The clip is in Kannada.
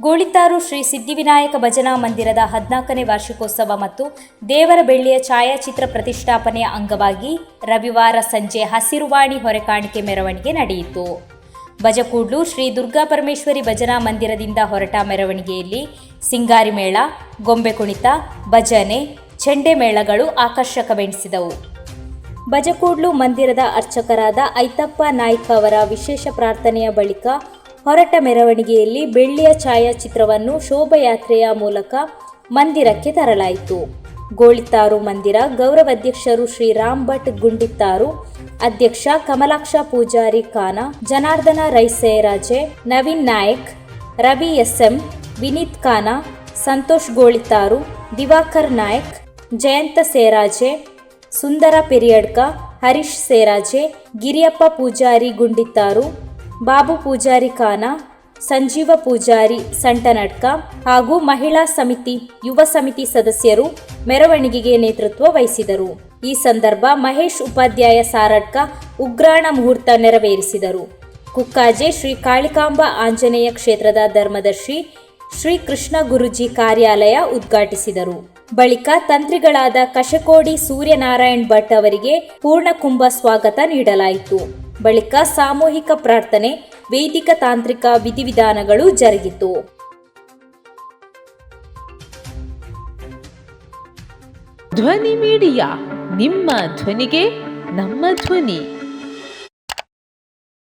ಗೋಳಿತಾರು ಶ್ರೀ ಸಿದ್ಧಿವಿನಾಯಕ ಭಜನಾ ಮಂದಿರದ ಹದಿನಾಲ್ಕನೇ ವಾರ್ಷಿಕೋತ್ಸವ ಮತ್ತು ದೇವರ ಬೆಳ್ಳಿಯ ಛಾಯಾಚಿತ್ರ ಪ್ರತಿಷ್ಠಾಪನೆಯ ಅಂಗವಾಗಿ ರವಿವಾರ ಸಂಜೆ ಹಸಿರುವಾಣಿ ಹೊರೆಕಾಣಿಕೆ ಮೆರವಣಿಗೆ ನಡೆಯಿತು. ಬಜಕೂಡ್ಲು ಶ್ರೀ ದುರ್ಗಾ ಪರಮೇಶ್ವರಿ ಭಜನಾ ಮಂದಿರದಿಂದ ಹೊರಟ ಮೆರವಣಿಗೆಯಲ್ಲಿ ಸಿಂಗಾರಿ ಮೇಳ, ಗೊಂಬೆ ಕುಣಿತ, ಭಜನೆ, ಚೆಂಡೆ ಮೇಳಗಳು ಆಕರ್ಷಕವೆನಿಸಿದವು. ಬಜಕೂಡ್ಲು ಮಂದಿರದ ಅರ್ಚಕರಾದ ಐತಪ್ಪ ನಾಯ್ಕ ಅವರ ವಿಶೇಷ ಪ್ರಾರ್ಥನೆಯ ಬಳಿಕ ಹೊರಟ ಮೆರವಣಿಗೆಯಲ್ಲಿ ಬೆಳ್ಳಿಯ ಛಾಯಾಚಿತ್ರವನ್ನು ಶೋಭಯಾತ್ರೆಯ ಮೂಲಕ ಮಂದಿರಕ್ಕೆ ತರಲಾಯಿತು. ಗೋಳಿತ್ತಾರು ಮಂದಿರ ಗೌರವಾಧ್ಯಕ್ಷರು ಶ್ರೀ ರಾಮ್ ಭಟ್ ಗುಂಡಿತ್ತಾರು, ಅಧ್ಯಕ್ಷ ಕಮಲಾಕ್ಷ ಪೂಜಾರಿ ಖಾನ, ಜನಾರ್ದನ ರೈಸೇರಾಜೆ, ನವೀನ್ ನಾಯಕ್, ರವಿ ಎಸ್ ಎಂ ವಿನೀತ್ ಖಾನ, ಸಂತೋಷ್ ಗೋಳಿತ್ತಾರು ದಿವಾಕರ್ ನಾಯಕ್, ಜಯಂತ ಸೇರಾಜೆ, ಸುಂದರ ಪೆರಿಯಡ್ಕ, ಹರೀಶ್ ಸೇರಾಜೆ, ಗಿರಿಯಪ್ಪ ಪೂಜಾರಿ ಗುಂಡಿತ್ತಾರು ಬಾಬು ಪೂಜಾರಿ ಖಾನ, ಸಂಜೀವ ಪೂಜಾರಿ ಸಂಟನಡ್ಕ ಹಾಗೂ ಮಹಿಳಾ ಸಮಿತಿ, ಯುವ ಸಮಿತಿ ಸದಸ್ಯರು ಮೆರವಣಿಗೆಗೆ ನೇತೃತ್ವ ವಹಿಸಿದರು. ಈ ಸಂದರ್ಭ ಮಹೇಶ್ ಉಪಾಧ್ಯಾಯ ಸಾರಡ್ಕ ಉಗ್ರಾಣ ಮುಹೂರ್ತ ನೆರವೇರಿಸಿದರು. ಕುಕ್ಕಾಜೆ ಶ್ರೀ ಕಾಳಿಕಾಂಬ ಆಂಜನೇಯ ಕ್ಷೇತ್ರದ ಧರ್ಮದರ್ಶಿ ಶ್ರೀ ಕೃಷ್ಣ ಗುರುಜಿ ಕಾರ್ಯಾಲಯ ಉದ್ಘಾಟಿಸಿದರು. ಬಳಿಕ ತಂತ್ರಿಗಳಾದ ಕಶಕೋಡಿ ಸೂರ್ಯನಾರಾಯಣ್ ಭಟ್ ಅವರಿಗೆ ಪೂರ್ಣಕುಂಭ ಸ್ವಾಗತ ನೀಡಲಾಯಿತು. ಬಳಿಕ ಸಾಮೂಹಿಕ ಪ್ರಾರ್ಥನೆ ವೈದಿಕ ತಾಂತ್ರಿಕ ವಿಧಿವಿಧಾನಗಳು ಜರುಗಿತು. ಧ್ವನಿ ಮೀಡಿಯಾ ನಿಮ್ಮ ಧ್ವನಿಗೆ ನಮ್ಮ ಧ್ವನಿ.